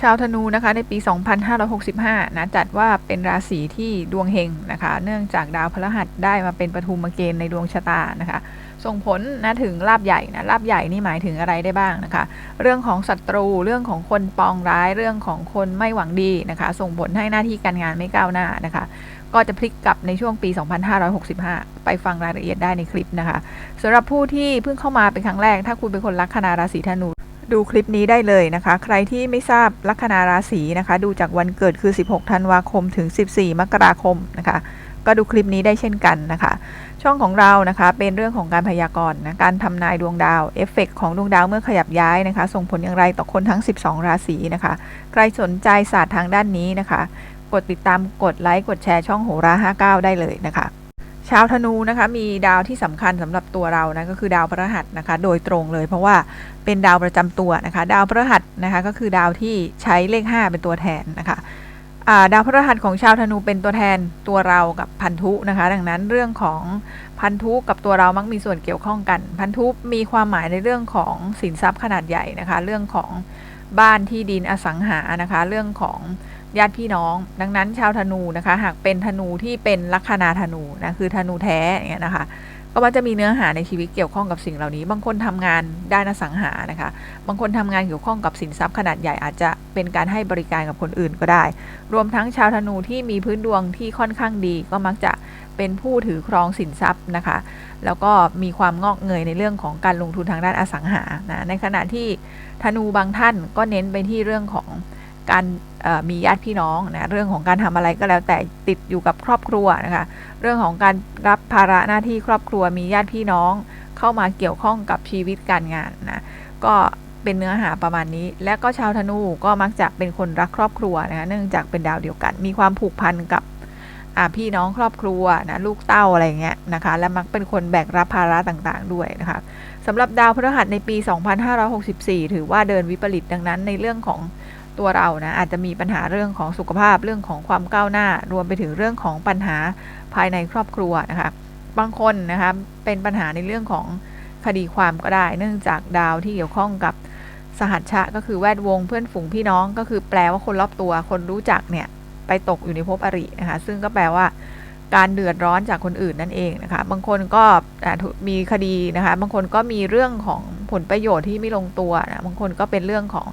ชาวธนูนะคะในปี 2565 นะจัดว่าเป็นราศีที่ดวงเฮงนะคะ เนื่องจากดาวพฤหัสได้มาเป็นปฐุมเกณฑ์ในดวงชะตานะคะ ส่งผลนะถึงลาบใหญ่นะลาบใหญ่นี่หมายถึงอะไรได้บ้างนะคะ เรื่องของศัตรูเรื่องของคนปองร้ายเรื่องของคนไม่หวังดีนะคะ ส่งผลให้หน้าที่การงานไม่ก้าวหน้านะคะ ก็จะพลิกกลับในช่วงปี 2565 ไปฟังรายละเอียดได้ในคลิปนะคะสำหรับผู้ที่เพิ่งเข้ามาเป็นครั้งแรก ถ้าคุณเป็นคนลักคนาราศีธนู ดูคลิปนี้ได้เลยนะคะ ใครที่ไม่ทราบลัคนาราศีนะคะ ดูจากวันเกิดคือ 16 ธันวาคมถึง 14 มกราคมนะคะ ก็ดูคลิปนี้ได้เช่นกันนะคะ ช่องของเรานะคะเป็นเรื่องของการพยากรณ์นะการทำนายดวงดาวเอฟเฟกของดวงดาวเมื่อขยับย้ายนะคะ ส่งผลอย่างไรต่อคนทั้ง 12 ราศีนะคะ ใครสนใจศาสตร์ทางด้านนี้นะคะ กดติดตามกดไลค์กดแชร์ช่องโหรา 59 ได้เลยนะคะ ชาวธนูนะคะมีดาวที่สำคัญสำหรับตัวเรานะก็คือดาวพฤหัสนะคะโดยตรงเลยเพราะว่าเป็นดาวประจำตัวนะคะ ดาวพฤหัสนะคะก็คือดาวที่ใช้เลข 5 เป็นตัวแทนนะคะาดาวพฤหัสของชาวธนูเป็นตัวแทนตัวเรากับพันธุนะคะ ดังนั้นเรื่องของพันธุกับตัวเรามักมีส่วนเกี่ยวข้องกัน พันธุมีความหมายในเรื่องของสินทรัพย์ขนาดใหญ่นะคะ เรื่องของบ้านที่ดินอสังหานะคะ เรื่องของ ญาติพี่น้อง ดังนั้นชาวธนูนะคะ หากเป็นธนูที่เป็นลัคนาธนูนะคือธนูแท้อย่างเงี้ยนะคะ ก็ว่าจะมีเนื้อหาในชีวิตเกี่ยวข้องกับสิ่งเหล่านี้ บางคนทำงานด้านอสังหานะคะ บางคนทำงานเกี่ยวข้องกับสินทรัพย์ขนาดใหญ่อาจจะเป็นการให้บริการกับคนอื่นก็ได้ รวมทั้งชาวธนูที่มีพื้นดวงที่ค่อนข้างดี ก็มักจะเป็นผู้ถือครองสินทรัพย์นะคะ แล้วก็มีความงอกเงยในเรื่องของการลงทุนทางด้านอสังหานะในขณะที่ธนูบางท่านก็เน้นไปที่เรื่องของ การมีญาติพี่น้องนะเรื่องของการทำอะไรก็แล้วแต่ติดอยู่กับครอบครัวนะคะเรื่องของการรับภาระหน้าที่ครอบครัวมีญาติพี่น้องเข้ามาเกี่ยวข้องกับชีวิตการงานนะก็เป็นเนื้อหาประมาณนี้ และก็ชาวธนูก็มักจะเป็นคนรักครอบครัวนะคะเนื่องจากเป็นดาวเดียวกัน มีความผูกพันกับพี่น้องครอบครัวนะลูกเต้าอะไรเงี้ยนะคะและมักเป็นคนแบกรับภาระต่างๆด้วยนะคะสำหรับดาวพฤหัสในปี 2564 ถือว่าเดินวิปริตดังนั้นในเรื่องของ ตัวเรานะอาจจะมีปัญหาเรื่องของสุขภาพเรื่องของความก้าวหน้า รวมไปถึงเรื่องของปัญหาภายในครอบครัวนะคะบางคนนะคะเป็นปัญหาในเรื่องของคดีความก็ได้ เนื่องจากดาวที่เกี่ยวข้องกับสหัชชะก็คือแวดวงเพื่อนฝูงพี่น้องก็คือแปลว่าคนรอบตัว คนรู้จักเนี่ยไปตกอยู่ในภพอรินะคะซึ่งก็แปลว่าการเดือดร้อนจากคนอื่นนั่นเองนะคะบางคนก็มีคดีนะคะบางคนก็มีเรื่องของผลประโยชน์ที่ไม่ลงตัวนะบางคนก็เป็นเรื่องของ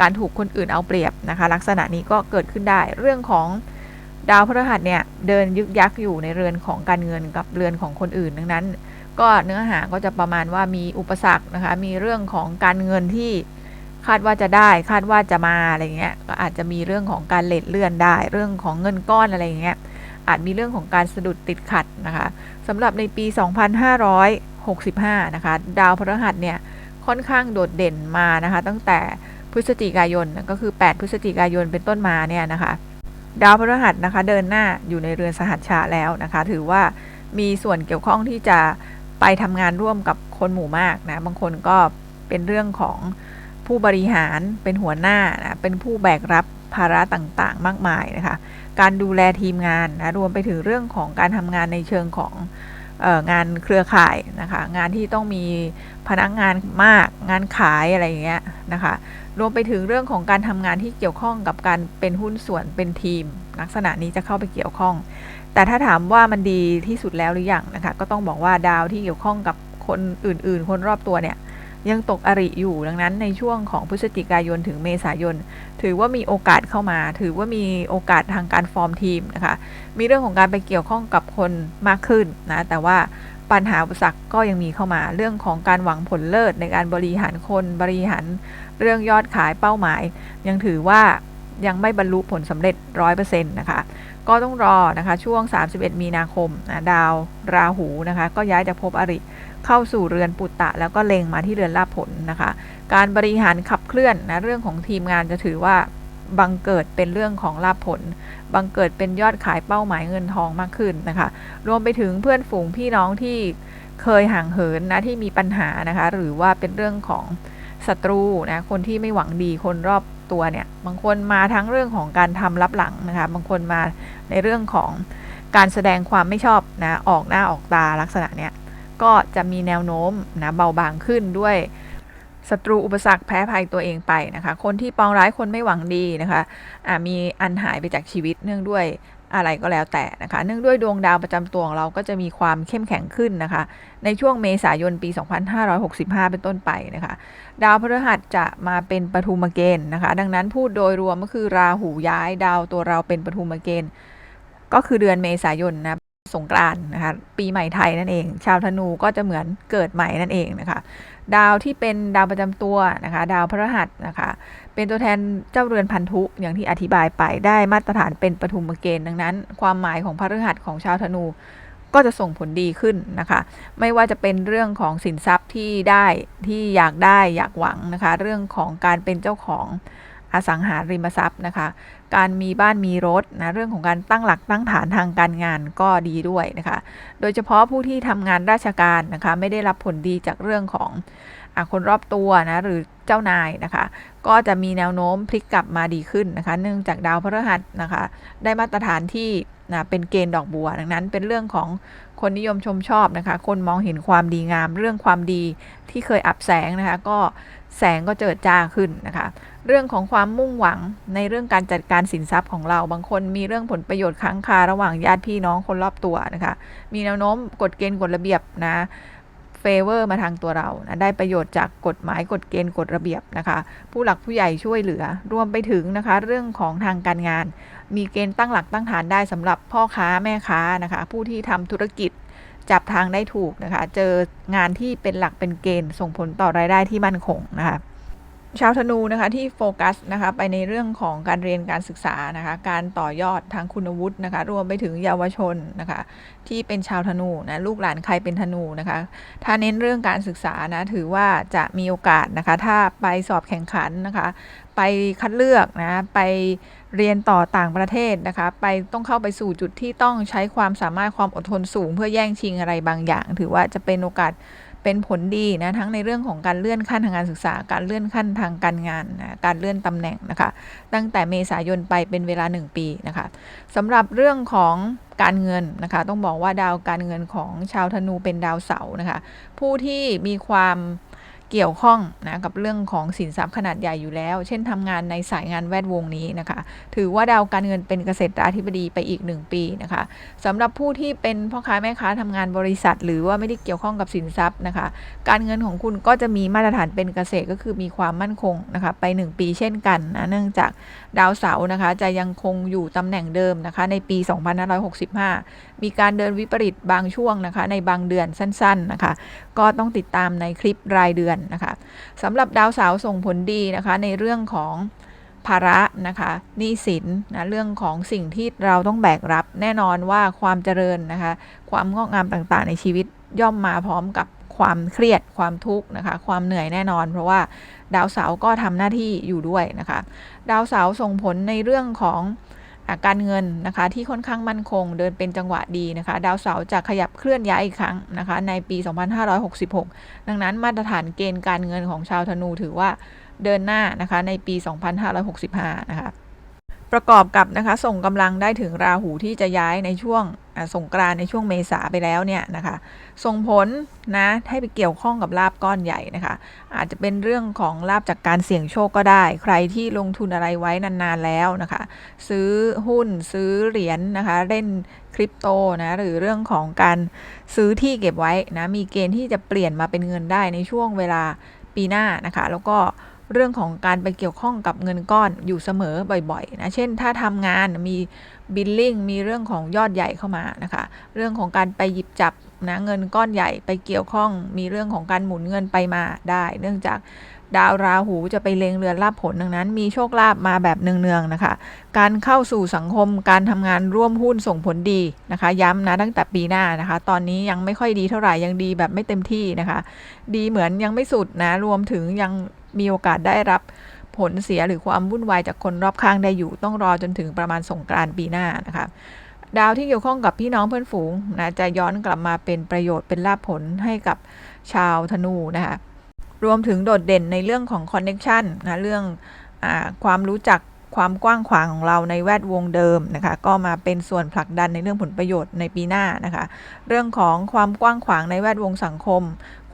การถูกคนอื่นเอาเปรียบนะคะ ลักษณะนี้ก็เกิดขึ้นได้ เรื่องของดาวพฤหัสเนี่ยเดินยึกยักอยู่ในเรือนของการเงินกับเรือนของคนอื่น ดังนั้น ก็เนื้อหาก็จะประมาณว่ามีอุปสรรคนะคะ มีเรื่องของการเงินที่คาดว่าจะได้ คาดว่าจะมาอะไรเงี้ย ก็อาจจะมีเรื่องของการเลทเลื่อนได้ เรื่องของเงินก้อนอะไรเงี้ย อาจมีเรื่องของการสะดุดติดขัดนะคะสำหรับในปี 2565 นะคะ ดาวพฤหัสเนี่ยค่อนข้างโดดเด่นมานะคะ ตั้งแต่ ฤศจิกายนก็คือ 8 พฤศจิกายนเป็นต้นมาเนี่ยนะคะดาวพฤหัสนะคะเดินหน้าอยู่ในเรือนสหัชชาแล้วนะคะ ถือว่ามีส่วนเกี่ยวข้องที่จะไปทำงานร่วมกับคนหมู่มากนะบางคนก็เป็นเรื่องของผู้บริหารเป็นหัวหน้านะเป็นผู้แบกรับภาระต่างๆ มากมายนะคะ การดูแลทีมงานนะรวมไปถึงเรื่องของการทำงานในเชิงของงานเครือข่ายนะคะ งานที่ต้องมีพนักงานมากงานขายอะไรอย่างเงี้ยนะคะ รวมไปถึงเรื่องของการทำงานที่เกี่ยวข้องกับการเป็นหุ้นส่วนเป็นทีม ลักษณะนี้จะเข้าไปเกี่ยวข้อง แต่ถ้าถามว่ามันดีที่สุดแล้วหรือยังนะคะก็ต้องบอกว่าดาวที่เกี่ยวข้องกับคนอื่น ๆ คนรอบตัวเนี่ยยังตกอริอยู่ดังนั้นในช่วงของพฤศจิกายนถึงเมษายน ถือว่ามีโอกาสเข้ามา ถือว่ามีโอกาสทางการฟอร์มทีมนะคะมีเรื่องของการไปเกี่ยวข้องกับคนมากขึ้นนะแต่ว่า ปัญหาอุปสรรคก็ยังมีเข้ามาเรื่องของการหวังผลเลิศในการบริหารคนบริหารเรื่องยอดขายเป้าหมาย ยังถือว่ายังไม่บรรลุผลสำเร็จร้อยเปอร์เซ็นต์นะคะก็ต้องรอนะคะช่วง 31 มีนาคมนะดาวราหูนะคะก็ย้ายจากภพอริเข้าสู่เรือนปุตตะ แล้วก็เล็งมาที่เรือนลาภผลนะคะ การบริหารขับเคลื่อนนะเรื่องของทีมงานจะถือว่า บังเกิดเป็นเรื่องของลาภผล บังเกิดเป็นยอดขายเป้าหมายเงินทองมากขึ้นนะคะ รวมไปถึงเพื่อนฝูงพี่น้องที่เคยห่างเหินนะที่มีปัญหานะคะ หรือว่าเป็นเรื่องของศัตรูนะคนที่ไม่หวังดีคนรอบตัวเนี่ย บางคนมาทั้งเรื่องของการทำรับหลังนะคะ บางคนมาในเรื่องของการแสดงความไม่ชอบนะออกหน้าออกตาลักษณะเนี้ยก็จะมีแนวโน้มนะเบาบางขึ้นด้วย ศัตรูอุปสรรคแพ้ภัยตัวเองไปนะคะ คนที่ปองร้ายคนไม่หวังดีนะคะอ่ามีอันหายไปจากชีวิตเนื่องด้วยอะไรก็แล้วแต่นะคะ เนื่องด้วยดวงดาวประจำตัวของเราก็จะมีความเข้มแข็งขึ้นนะคะ ในช่วงเมษายนปี 2565 เป็นต้นไปนะคะ ดาวพฤหัสจะมาเป็นปฐุมเกณฑ์นะคะ ดังนั้นพูดโดยรวมก็คือราหูย้ายดาวตัวเราเป็นปฐุมเกณฑ์ ก็คือเดือนเมษายนนะสงกรานต์นะคะ ปีใหม่ไทยนั่นเอง ชาวธนูก็จะเหมือนเกิดใหม่นั่นเองนะคะ ดาวที่เป็นดาวประจำตัวนะคะ ดาวพระหัสนะคะ เป็นตัวแทนเจ้าเรือนพันธุอย่างที่อธิบายไปได้มาตรฐานเป็นปฐุมเกณฑ์ดังนั้น ความหมายของพระหัสของชาวธนูก็จะส่งผลดีขึ้นนะคะ ไม่ว่าจะเป็นเรื่องของสินทรัพย์ที่ได้ที่อยากได้อยากหวังนะคะ เรื่องของการเป็นเจ้าของ อสังหาริมทรัพย์นะคะ การมีบ้านมีรถนะเรื่องของการตั้งหลักตั้งฐานทางการงานก็ดีด้วยนะคะ โดยเฉพาะผู้ที่ทำงานราชการนะคะไม่ได้รับผลดีจากเรื่องของอคนรอบตัวนะหรือเจ้านายนะคะ ก็จะมีแนวโน้มพลิกกลับมาดีขึ้นนะคะ เนื่องจากดาวพฤหัสนะคะ ได้มาตรฐานที่ นะเป็นเกณฑ์ดอกบัว ดังนั้นเป็นเรื่องของคนนิยมชมชอบนะคะ คนมองเห็นความดีงาม เรื่องความดีที่เคยอับแสงนะคะ ก็แสงก็เจิดจ้าขึ้นนะคะ เรื่องของความมุ่งหวังในเรื่องการจัดการสินทรัพย์ของเรา บางคนมีเรื่องผลประโยชน์ค้างคาระหว่างญาติพี่น้องคนรอบตัวนะคะ มีแนวโน้มกฎเกณฑ์กฎระเบียบนะ เฟเวอร์มาทางตัวเรานะได้ประโยชน์จากกฎหมายกฎเกณฑ์กฎระเบียบนะคะ ผู้หลักผู้ใหญ่ช่วยเหลือ รวมไปถึงนะคะ เรื่องของทางการงาน มีเกณฑ์ตั้งหลักตั้งฐานได้สำหรับพ่อค้าแม่ค้านะคะ ผู้ที่ทำธุรกิจจับทางได้ถูกนะคะ เจองานที่เป็นหลักเป็นเกณฑ์ส่งผลต่อรายได้ที่มั่นคงนะคะ ชาวธนูนะคะที่โฟกัสนะคะไปในเรื่องของการเรียนการศึกษานะคะการต่อยอดทางคุณวุฒินะคะรวมไปถึงเยาวชนนะคะที่เป็นชาวธนูนะลูกหลานใครเป็นธนูนะคะถ้าเน้นเรื่องการศึกษานะถือว่าจะมีโอกาสนะคะถ้าไปสอบแข่งขันนะคะไปคัดเลือกนะไปเรียนต่อต่างประเทศนะคะไปต้องเข้าไปสู่จุดที่ต้องใช้ความสามารถความอดทนสูง เพื่อแย่งชิงอะไรบางอย่าง ถือว่าจะเป็นโอกาส เป็นผลดีนะทั้งในเรื่องของการเลื่อนขั้นทางการศึกษา การเลื่อนขั้นทางการงานนะการเลื่อนตำแหน่งนะคะตั้งแต่เมษายนไปเป็นเวลา 1 ปีนะคะสำหรับเรื่องของการเงินนะคะต้องบอกว่าดาวการเงินของชาวธนูเป็นดาวเสาร์นะคะผู้ที่มีความ เกี่ยวข้องนะกับเรื่องของสินทรัพย์ขนาดใหญ่อยู่แล้ว เช่นทำงานในสายงานแวดวงนี้นะคะ ถือว่าดาวการเงินเป็นเกษตราธิบดีไปอีก 1 ปีนะคะสำหรับผู้ที่เป็นพ่อค้าแม่ค้าทำงานบริษัท หรือว่าไม่ได้เกี่ยวข้องกับสินทรัพย์นะคะ การเงินของคุณก็จะมีมาตรฐานเป็นเกษตรก็คือมีความมั่นคงนะคะไป 1 ปีเช่นกันนะเนื่องจากดาวเสาร์นะคะจะยังคงอยู่ตำแหน่งเดิมนะคะในปี 2565 มีการเดินวิปริตบางช่วงนะคะในบางเดือนสั้น ๆนะคะ ก็ต้องติดตามในคลิปรายเดือนนะคะสำหรับดาวเสาร์ส่งผลดีนะคะในเรื่องของภาระนะคะหนี้สินนะเรื่องของสิ่งที่เราต้องแบกรับแน่นอนว่าความเจริญนะคะ ความงอกงามต่างๆ ในชีวิตย่อมมาพร้อมกับความเครียดความทุกข์นะคะ ความเหนื่อยแน่นอน เพราะว่าดาวเสาร์ก็ทำหน้าที่อยู่ด้วยนะคะ ดาวเสาร์ส่งผลในเรื่องของ การเงินนะคะที่ค่อนข้างมั่นคง เดินเป็นจังหวะดีนะคะ ดาวเสาร์จะขยับเคลื่อนย้ายอีกครั้งนะคะ ในปี 2566 ดังนั้นมาตรฐานเกณฑ์การเงินของชาวธนูถือว่าเดินหน้านะคะในปี 2565 นะคะประกอบกับนะคะส่งกำลังได้ถึงราหูที่จะย้ายในช่วง สงกรานในช่วงเมษาไปแล้วเนี่ยนะคะ ส่งผลนะให้ไปเกี่ยวข้องกับลาบก้อนใหญ่นะคะ อาจจะเป็นเรื่องของลาบจากการเสี่ยงโชคก็ได้ ใครที่ลงทุนอะไรไว้นานๆแล้วนะคะ ซื้อหุ้นซื้อเหรียญนนะคะ เล่นคริปโตนะหรือเรื่องของการซื้อที่เก็บไว้นะมีเกณฑ์ที่จะเปลี่ยนมาเป็นเงินได้ในช่วงเวลาปีหน้านะคะ แล้วก็ เรื่องของการไปเกี่ยวข้องกับเงินก้อนอยู่เสมอบ่อยๆนะเช่นถ้าทำงานมีบิลลิ่งมีเรื่องของยอดใหญ่เข้ามานะคะ เรื่องของการไปหยิบจับนะเงินก้อนใหญ่ไปเกี่ยวข้อง มีเรื่องของการหมุนเงินไปมาได้ เนื่องจากดาวราหูจะไปเลงเรือนลาภผลดังนั้น มีโชคลาภมาแบบเนืองๆนะคะ การเข้าสู่สังคมการทำงานร่วมหุ้นส่งผลดีนะคะ ย้ำนะตั้งแต่ปีหน้านะคะ ตอนนี้ยังไม่ค่อยดีเท่าไหร่ยังดีแบบไม่เต็มที่นะคะ ดีเหมือนยังไม่สุดนะรวมถึงยัง มีโอกาสได้รับผลเสียหรือความวุ่นวายจากคนรอบข้างได้อยู่ ต้องรอจนถึงประมาณสงกรานต์ปีหน้านะคะดาวที่เกี่ยวข้องกับพี่น้องเพื่อนฝูงนะจะย้อนกลับมาเป็นประโยชน์เป็นลาภผลให้กับชาวธนูนะคะรวมถึงโดดเด่นในเรื่องของคอนเน็ชันนะเรื่องอความรู้จัก ความกว้างขวางของเราในแวดวงเดิมนะคะ ก็มาเป็นส่วนผลักดันในเรื่องผลประโยชน์ในปีหน้านะคะ เรื่องของความกว้างขวางในแวดวงสังคม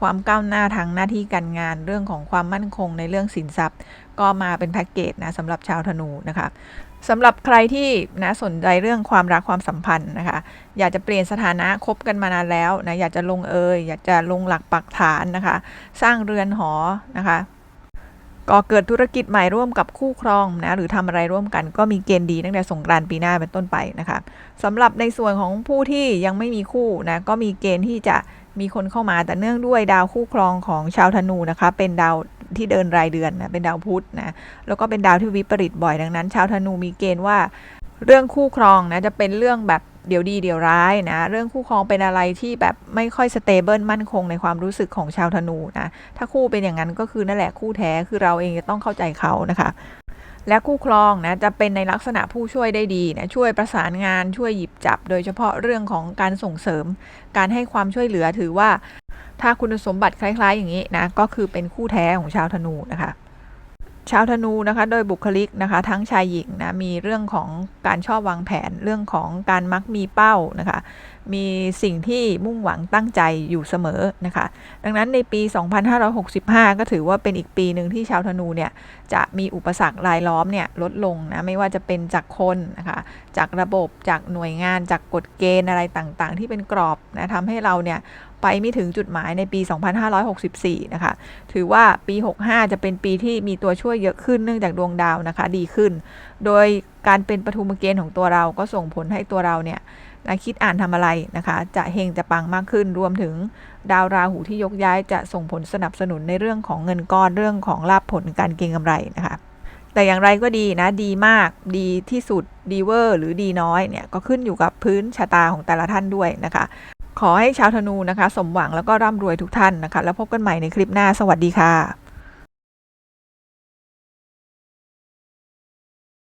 ความก้าวหน้าทางหน้าที่การงาน เรื่องของความมั่นคงในเรื่องสินทรัพย์ ก็มาเป็นแพ็กเกจนะสำหรับชาวธนูนะคะสำหรับใครที่นะสนใจเรื่องความรักความสัมพันธ์นะคะ อยากจะเปลี่ยนสถานะคบกันมานานแล้วนะอยากจะลงเอยอยากจะลงหลักปักฐานนะคะ สร้างเรือนหอนะคะ ก่อเกิดธุรกิจใหม่ร่วมกับคู่ครองนะหรือทำอะไรร่วมกันก็มีเกณฑ์ดีตั้งแต่สงกรานต์ปีหน้าเป็นต้นไปนะคะสำหรับในส่วนของผู้ที่ยังไม่มีคู่นะก็มีเกณฑ์ที่จะมีคนเข้ามาแต่เนื่องด้วยดาวคู่ครองของชาวธนูนะคะ เป็นดาวที่เดินรายเดือนนะเป็นดาวพุธนะแล้วก็เป็นดาวที่วิปริตบ่อยดังนั้น ชาวธนูมีเกณฑ์ว่า เรื่องคู่ครองนะจะเป็นเรื่องแบบ เดี๋ยวดีเดี๋ยวร้ายนะ เรื่องคู่ครองเป็นอะไรที่แบบไม่ค่อยสเตเบิลมั่นคงในความรู้สึกของชาวธนูนะ ถ้าคู่เป็นอย่างนั้นก็คือนั่นแหละคู่แท้คือเราเองจะต้องเข้าใจเขานะคะและคู่ครองนะจะเป็นในลักษณะผู้ช่วยได้ดีนะช่วยประสานงานช่วยหยิบจับ โดยเฉพาะเรื่องของการส่งเสริม การให้ความช่วยเหลือถือว่า ถ้าคุณสมบัติคล้าย ๆ อย่างนี้นะก็คือเป็นคู่แท้ของชาวธนูนะคะ ชาวธนูนะคะ โดยบุคลิกนะคะ ทั้งชายหญิงนะมีเรื่องของการชอบวางแผนเรื่องของการมักมีเป้านะคะ มีสิ่งที่มุ่งหวังตั้งใจอยู่เสมอนะคะ ดังนั้นในปี 2565 ก็ถือว่าเป็นอีกปีหนึ่งที่ชาวธนูเนี่ยจะมีอุปสรรครายล้อมเนี่ยลดลงนะไม่ว่าจะเป็นจากคนนะคะจากระบบจากหน่วยงานจากกฎเกณฑ์อะไรต่างๆ ที่เป็นกรอบนะทำให้เราเนี่ย ไปไม่ถึงจุดหมายในปี 2564 นะคะ ถือว่าปี 65 จะเป็นปีที่มีตัวช่วยเยอะขึ้นเนื่องจากดวงดาวนะคะดีขึ้น โดยการเป็นปฐุมเกณฑ์ของตัวเราก็ส่งผลให้ตัวเราเนี่ยนะคิดอ่านทำอะไรนะคะ จะเฮงจะปังมากขึ้น รวมถึงดาวราหูที่ยกย้ายจะส่งผลสนับสนุนในเรื่องของเงินก้อนเรื่องของลาภผลการเก็งกำไรนะคะ แต่อย่างไรก็ดีนะดีมากดีที่สุดดีเวอร์หรือดีน้อยเนี่ยก็ขึ้นอยู่กับพื้นชะตาของแต่ละท่านด้วยนะคะ ขอให้ชาวธนูนะคะ สมหวังแล้วก็ร่ำรวยทุกท่านนะคะ แล้วพบกันใหม่ในคลิปหน้าสวัสดีค่ะ